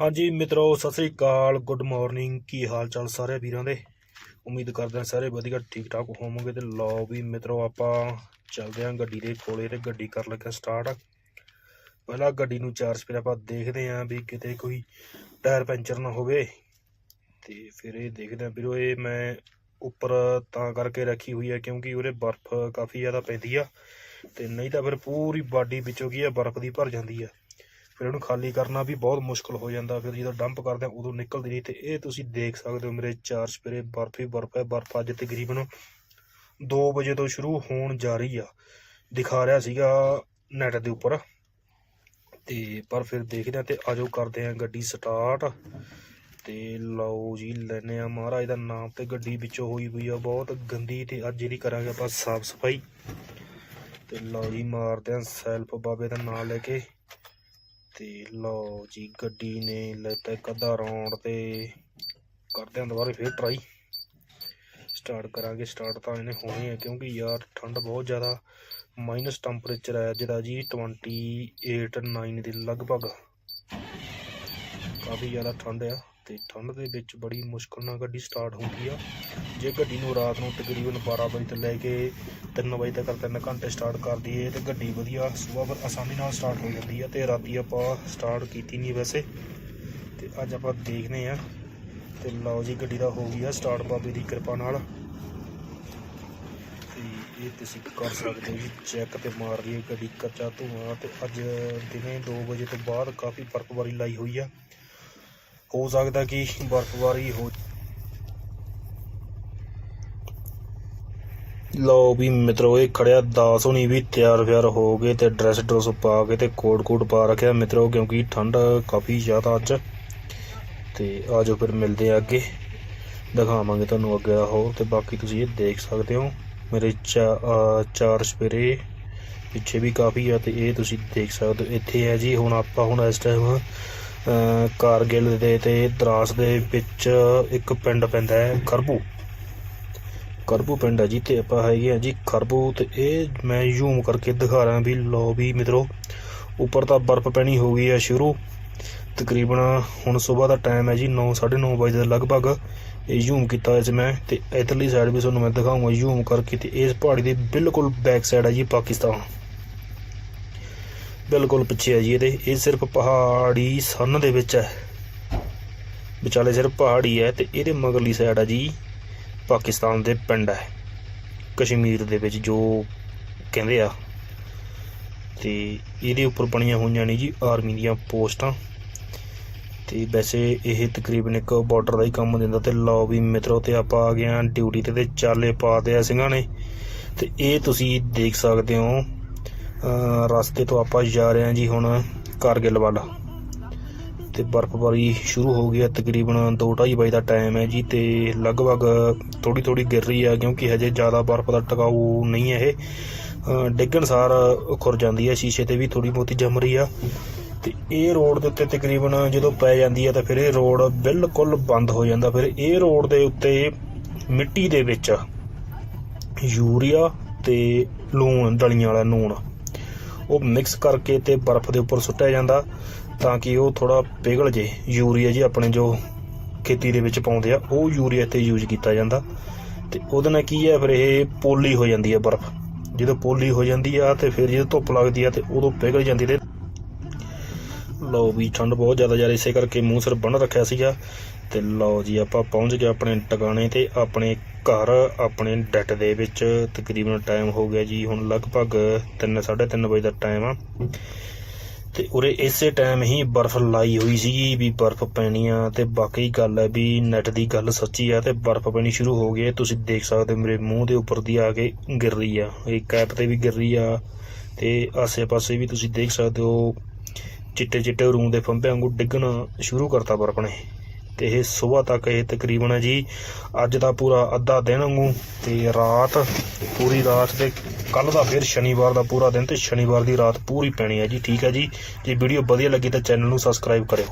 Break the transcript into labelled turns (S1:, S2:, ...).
S1: ਹਾਂਜੀ ਮਿੱਤਰੋ, ਸਤਿ ਸ੍ਰੀ ਅਕਾਲ good morning ਕੀ ਹਾਲ ਚਾਲ ਸਾਰੇ ਵੀਰਾਂ ਦੇ? ਉਮੀਦ ਕਰਦੇ ਹਾਂ ਸਾਰੇ ਵਧੀਆ ਠੀਕ ਠਾਕ ਹੋਵੋਗੇ ਤੇ ਲਓ ਵੀ ਮਿੱਤਰੋ, ਆਪਾਂ ਚੱਲਦੇ ਹਾਂ ਗੱਡੀ ਦੇ ਕੋਲੇ ਤੇ ਗੱਡੀ ਕਰ ਲੱਗਾ ਸਟਾਰਟ ਪਹਿਲਾਂ ਗੱਡੀ ਨੂੰ ਚਾਰਜ ਸਪੇਰ ਆਪਾਂ ਦੇਖਦੇ ਹਾਂ ਵੀ ਕਿਤੇ ਕੋਈ ਟਾਇਰ ਪੈਂਚਰ ਨਾ ਹੋਵੇ ਤੇ ਫਿਰ ਇਹ ਦੇਖਦੇ ਹਾਂ ਵੀਰੋ, ਇਹ ਮੈਂ ਉੱਪਰ ਤਾਂ ਕਰਕੇ ਰੱਖੀ ਹੋਈ ਹੈ ਕਿਉਂਕਿ ਉਹਦੇ ਬਰਫ਼ ਕਾਫੀ ਜ਼ਿਆਦਾ ਪੈਂਦੀ ਆ ਤੇ ਨਹੀਂ ਤਾਂ ਫਿਰ ਪੂਰੀ ਬਾਡੀ ਵਿੱਚੋਂ ਕੀ ਹੈ ਬਰਫ਼ ਦੀ ਭਰ ਜਾਂਦੀ ਆ। ਫਿਰ ਉਹਨੂੰ ਖਾਲੀ ਕਰਨਾ ਵੀ ਬਹੁਤ ਮੁਸ਼ਕਲ ਹੋ ਜਾਂਦਾ, ਫਿਰ ਜਦੋਂ ਡੰਪ ਕਰਦੇ ਆ ਉਦੋਂ ਨਿਕਲਦੀ ਨਹੀਂ ਤੇ ਇਹ ਤੁਸੀਂ ਦੇਖ ਸਕਦੇ ਹੋ ਮੇਰੇ ਚਾਰ ਸਪਰੇ ਬਰਫ ਹੀ ਬਰਫ ਹੈ, ਬਰਫ ਅੱਜ ਤਕਰੀਬਨ 2 ਵਜੇ ਤੋਂ ਸ਼ੁਰੂ ਹੋਣ ਜਾ ਰਹੀ ਆ, ਦਿਖਾ ਰਿਹਾ ਸੀਗਾ ਨੈਟ ਦੇ ਉੱਪਰ। ਤੇ ਪਰ ਫਿਰ ਦੇਖਦੇ ਆ ਤੇ ਆਜੋ ਕਰਦੇ ਆ ਗੱਡੀ ਸਟਾਰਟ ਤੇ ਲਓ ਜੀ ਲੈਨੇ ਆ ਮਹਾਰਾਜ ਦਾ ਨਾਮ ਤੇ ਗੱਡੀ ਵਿੱਚੋਂ ਹੋਈ ਹੋਈ ਆ, ਬਹੁਤ ਗੰਦੀ ਤੇ ਅੱਜ ਇਹਦੀ ਕਰਾਂਗੇ ਆਪਾਂ ਸਾਫ਼ ਸਫ਼ਾਈ। ਤੇ ਲਓ ਜੀ, ਮਾਰਦੇ ਆ ਸੈਲਫ ਬਾਬੇ ਦਾ ਨਾਮ ਲੈ ਕੇ। ਤੇ ਲਓ ਜੀ, ਗੱਡੀ ਨੇ ਲੈਤਾ ਇੱਕ ਅੱਧਾ ਰੌਂਡ ਤੇ ਕਰਦੇ ਆਂ ਦੁਬਾਰਾ ਫੇਰ ਟਰਾਈ ਸਟਾਰਟ ਕਰਾਂਗੇ ਸਟਾਰਟ ਤਾਂ ਇਹਨੇ ਹੋਣੀ ਹੈ, ਕਿਉਂਕਿ ਯਾਰ ਠੰਡ ਬਹੁਤ ਜ਼ਿਆਦਾ ਮਾਈਨਸ ਟੈਂਪਰੇਚਰ ਹੈ ਜਿਹੜਾ ਜੀ 28 9 ਦੇ ਲਗਭਗ। ਕਾਫੀ ਜ਼ਿਆਦਾ ਠੰਡ ਆ। ਤੇ ਠੰਡ ਦੇ ਵਿੱਚ ਬੜੀ ਮੁਸ਼ਕਲ ਨਾਲ ਗੱਡੀ ਸਟਾਰਟ ਹੁੰਦੀ ਆ। ਜੇ ਗੱਡੀ ਨੂੰ ਰਾਤ ਨੂੰ ਤਕਰੀਬਨ 12 ਵਜੇ ਤੋਂ ਲੈ ਕੇ 3 ਵਜੇ ਤੱਕ ਤਿੰਨ ਘੰਟੇ ਸਟਾਰਟ ਕਰ ਦਈਏ, ਤੇ ਗੱਡੀ ਵਧੀਆ ਸਵੇਰ ਪਰ ਆਸਾਨੀ ਨਾਲ ਸਟਾਰਟ ਹੋ ਜਾਂਦੀ ਆ ਤੇ ਰਾਤੀ ਆਪਾਂ ਸਟਾਰਟ ਕੀਤੀ ਨਹੀਂ ਵੈਸੇ। ਤੇ ਅੱਜ ਆਪਾਂ ਦੇਖਦੇ ਆ। ਤੇ ਲਓ ਜੀ, ਗੱਡੀ ਦਾ ਹੋ ਗਿਆ ਸਟਾਰਟ ਬਾਬੇ ਦੀ ਕਿਰਪਾ ਨਾਲ। ਤੇ ਇਹ ਤੁਸੀਂ ਕਰ ਸਕਦੇ ਹੋ ਜੀ ਚੈੱਕ ਤੇ ਮਾਰ ਲਈਏ ਗੱਡੀ ਕੱਚਾ ਧੂਆਂ। ਤੇ ਅੱਜ ਦਿਨੇ 2 ਵਜੇ ਤੋਂ ਬਾਅਦ ਕਾਫੀ ਬਰਫ਼ਬਾਰੀ ਲਾਈ ਹੋਈ ਆ। ਹੋ ਸਕਦਾ ਕਿ ਬਰਫ਼ਬਾਰੀ ਹੋ ਲਓ ਵੀ ਮਿੱਤਰੋ, ਇਹ ਖੜਿਆ ਦਾਸ ਹੋਣੀ ਵੀ ਤਿਆਰ ਫਿਆਰ ਹੋ ਗਏ ਤੇ ਡਰੈਸ ਡਰੈਸ ਪਾ ਕੇ ਤੇ ਕੋਟ ਕੋਟ ਪਾ ਰੱਖਿਆ ਮਿੱਤਰੋ, ਕਿਉਂਕਿ ਠੰਡ ਕਾਫੀ ਜ਼ਿਆਦਾ ਅੱਜ। ਤੇ ਆਜੋ ਫਿਰ ਮਿਲਦੇ ਆ ਅੱਗੇ। ਦਿਖਾਵਾਂਗੇ ਤੁਹਾਨੂੰ ਅੱਗੇ ਦਾ ਹੋਰ ਤੇ ਬਾਕੀ ਤੁਸੀਂ ਇਹ ਦੇਖ ਸਕਦੇ ਹੋ। ਮੇਰੇ ਚਾਰ ਸਪੇਰੇ ਪਿੱਛੇ ਵੀ ਕਾਫੀ ਆ ਤੇ ਇਹ ਤੁਸੀਂ ਦੇਖ ਸਕਦੇ ਹੋ। ਇੱਥੇ ਹੈ ਜੀ, ਹੁਣ ਆਪਾਂ ਹੁਣ ਇਸ ਟਾਈਮ ਕਾਰਗਿਲ ਦੇ ਤੇ ਦਰਾਸ ਦੇ ਵਿੱਚ ਇੱਕ ਪਿੰਡ ਪੈਂਦਾ ਹੈ, ਖਰਬੂ। ਖਰਬੂ ਪਿੰਡ ਹੈ ਜੀ ਤੇ ਆਪਾਂ ਹੈਗੇ ਆ ਜੀ, ਖਰਬੂ ਤੇ ਇਹ ਮੈਂ ਜ਼ੂਮ ਕਰਕੇ ਦਿਖਾ ਰਿਹਾ ਵੀ ਲੋ ਵੀ ਮਿੱਤਰੋ, ਉੱਪਰ ਤਾਂ ਬਰਫ਼ ਪੈਣੀ ਹੋ ਗਈ ਹੈ ਸ਼ੁਰੂ। ਤਕਰੀਬਨ ਹੁਣ ਸਵੇਰ ਦਾ ਟਾਈਮ ਹੈ ਜੀ 9:30 ਵਜੇ ਦੇ ਲਗਭਗ ਇਹ ਜ਼ੂਮ ਕੀਤਾ ਇਸ ਮੈਂ ਤੇ ਇਧਰਲੀ ਸਾਈਡ ਵੀ ਤੁਹਾਨੂੰ ਮੈਂ ਦਿਖਾਉਂਗਾ ਜ਼ੂਮ ਕਰਕੇ ਤੇ ਇਸ ਪਹਾੜੀ ਦੇ ਬਿਲਕੁਲ ਬੈਕ ਸਾਈਡ ਹੈ ਜੀ, ਪਾਕਿਸਤਾਨ। ਬਿਲਕੁਲ ਪਿੱਛੇ ਹੈ ਜੀ ਇਹਦੇ। ਇਹ ਸਿਰਫ ਪਹਾੜੀ ਸੰਨ ਦੇ ਵਿੱਚ ਹੈ। ਵਿਚਾਲੇ ਸਿਰਫ ਪਹਾੜੀ ਹੈ ਤੇ ਇਹਦੇ ਮਗਰਲੀ ਸਾਈਡ ਹੈ ਜੀ ਪਾਕਿਸਤਾਨ ਦੇ ਪਿੰਡ ਹੈ। ਕਸ਼ਮੀਰ ਦੇ ਵਿੱਚ ਜੋ ਕਹਿੰਦੇ ਆ। ਤੇ ਇਹਦੇ ਉੱਪਰ ਬਣੀਆਂ ਹੋਈਆਂ ਨੇ ਜੀ ਆਰਮੀ ਦੀਆਂ ਪੋਸਟਾਂ। ਤੇ ਵੈਸੇ ਇਹ ਤਕਰੀਬਨ ਇੱਕ ਬਾਰਡਰ ਦਾ ਹੀ ਕੰਮ ਦਿੰਦਾ ਤੇ ਲਓ ਵੀ ਮਿੱਤਰੋ, ਤੇ ਆਪਾਂ ਆ ਗਏ ਆ ਡਿਊਟੀ ਤੇ ਤੇ ਚਾਲੇ ਪਾ ਆ ਸਿੰਘਾਂ ਨੇ। ਤੇ ਇਹ ਤੁਸੀਂ ਦੇਖ ਸਕਦੇ ਹੋ ਰਸਤੇ ਤੋਂ ਆਪਾਂ ਜਾ ਰਹੇ ਹਾਂ ਜੀ ਹੁਣ ਕਾਰਗਿਲ ਵੱਲ। ਤੇ ਬਰਫ਼ਬਾਰੀ ਸ਼ੁਰੂ ਹੋ ਗਈ ਹੈ, ਤਕਰੀਬਨ 2:30 ਵਜੇ ਦਾ ਟਾਈਮ ਹੈ ਜੀ ਤੇ ਲਗਭਗ ਥੋੜੀ ਥੋੜੀ ਗਿਰ ਰਹੀ ਹੈ ਕਿਉਂਕਿ ਹਜੇ ਜ਼ਿਆਦਾ ਬਰਫ਼ ਦਾ ਟਿਕਾਊ ਨਹੀਂ ਹੈ ਇਹ। ਅਹ ਡਿੱਗਣ ਸਾਰ ਖੁਰ ਜਾਂਦੀ ਹੈ, ਸ਼ੀਸ਼ੇ ਤੇ ਵੀ ਥੋੜੀ ਬਹੁਤੀ ਜੰਮ ਰਹੀ ਆ। ਤੇ ਇਹ ਰੋਡ ਦੇ ਉੱਤੇ ਤਕਰੀਬਨ ਜਦੋਂ ਪੈ ਜਾਂਦੀ ਹੈ ਤਾਂ ਫਿਰ ਇਹ ਰੋਡ ਬਿਲਕੁਲ ਬੰਦ ਹੋ ਜਾਂਦਾ। ਫਿਰ ਇਹ ਰੋਡ ਦੇ ਉੱਤੇ ਮਿੱਟੀ ਦੇ ਵਿੱਚ ਯੂਰੀਆ ਤੇ ਲੂਣ, ਦਲੀਆਂ ਵਾਲਾ ਨੂਣ ਉਹ ਮਿਕਸ ਕਰਕੇ ਤੇ ਬਰਫ਼ ਦੇ ਉੱਪਰ ਸੁੱਟਿਆ ਜਾਂਦਾ ਤਾਂ ਕਿ ਉਹ ਥੋੜਾ ਪਿਘਲ ਜੇ। ਯੂਰੀਆ ਜੀ ਆਪਣੇ ਜੋ ਖੇਤੀ ਦੇ ਵਿੱਚ ਪਾਉਂਦੇ ਆ, ਉਹ ਯੂਰੀਆ ਤੇ ਯੂਜ਼ ਕੀਤਾ ਜਾਂਦਾ। ਤੇ ਉਹਦੇ ਨਾਲ ਕੀ ਹੈ, ਫਿਰ ਇਹ ਪੋਲੀ ਹੋ ਜਾਂਦੀ ਹੈ ਬਰਫ਼। ਜਦੋਂ ਪੋਲੀ ਹੋ ਜਾਂਦੀ ਆ ਤੇ ਫਿਰ ਜਦੋਂ ਧੁੱਪ ਲੱਗਦੀ ਆ ਤੇ ਉਦੋਂ ਪਿਘਲ ਜਾਂਦੀ ਤੇ ਲਓ ਵੀ ਠੰਡ ਬਹੁਤ ਜ਼ਿਆਦਾ ਜ਼ਿਆਦਾ, ਇਸੇ ਕਰਕੇ ਮੂੰਹ ਸਿਰ ਬੰਨ ਰੱਖਿਆ ਸੀਗਾ। ਤੇ ਲਓ ਜੀ ਆਪਾਂ ਪਹੁੰਚ ਗਏ ਆਪਣੇ ਟਿਕਾਣੇ ਤੇ, ਆਪਣੇ ਘਰ ਆਪਣੇ ਡੈਟ ਦੇ ਵਿੱਚ ਤਕਰੀਬਨ ਟਾਈਮ ਹੋ ਗਿਆ ਜੀ, ਹੁਣ ਲਗਭਗ 3:30 ਵਜੇ ਦਾ ਟਾਈਮ ਆ। ਤੇ ਉਰੇ ਇਸੇ ਟਾਈਮ ਹੀ ਬਰਫ਼ ਲਾਈ ਹੋਈ ਸੀਗੀ ਵੀ ਬਰਫ਼ ਪੈਣੀ ਆ। ਤੇ ਬਾਕੀ ਗੱਲ ਹੈ ਵੀ ਨੈਟ ਦੀ ਗੱਲ ਸੱਚੀ ਆ ਤੇ ਬਰਫ਼ ਪੈਣੀ ਸ਼ੁਰੂ ਹੋ ਗਈ ਤੁਸੀਂ ਦੇਖ ਸਕਦੇ ਹੋ ਮੇਰੇ ਮੂੰਹ ਦੇ ਉੱਪਰ ਦੀ ਆ ਕੇ ਗਿਰ ਰਹੀ ਆ। ਇਹ ਕੈਪ ਤੇ ਵੀ ਗਿਰ ਰਹੀ ਆ। ਤੇ ਆਸੇ-ਪਾਸੇ ਵੀ ਤੁਸੀਂ ਦੇਖ ਸਕਦੇ ਹੋ ਚਿੱਟੇ ਚਿੱਟੇ ਰੂਮ ਦੇ ਫੰਬੇ ਵਾਂਗੂ ਡਿੱਗਣਾ ਸ਼ੁਰੂ ਕਰਤਾ ਬਰਫ਼ ਨੇ। ਤੇ ਇਹ ਸਵੇਰ ਤੱਕ ਇਹ ਤਕਰੀਬਨ ਹੈ ਜੀ ਅੱਜ ਦਾ ਪੂਰਾ ਅੱਧਾ ਦਿਨ ਵਾਂਗੂ ਤੇ ਰਾਤ ਪੂਰੀ ਰਾਤ ਤੇ ਕੱਲ ਦਾ ਫਿਰ ਸ਼ਨੀਵਾਰ ਦਾ ਪੂਰਾ ਦਿਨ ਤੇ ਸ਼ਨੀਵਾਰ ਦੀ ਰਾਤ ਪੂਰੀ ਪੈਣੀ ਹੈ ਜੀ, ਠੀਕ ਹੈ ਜੀ। ਜੇ ਵੀਡੀਓ ਵਧੀਆ ਲੱਗੀ ਤਾਂ ਚੈਨਲ ਨੂੰ ਸਬਸਕ੍ਰਾਈਬ ਕਰਿਓ।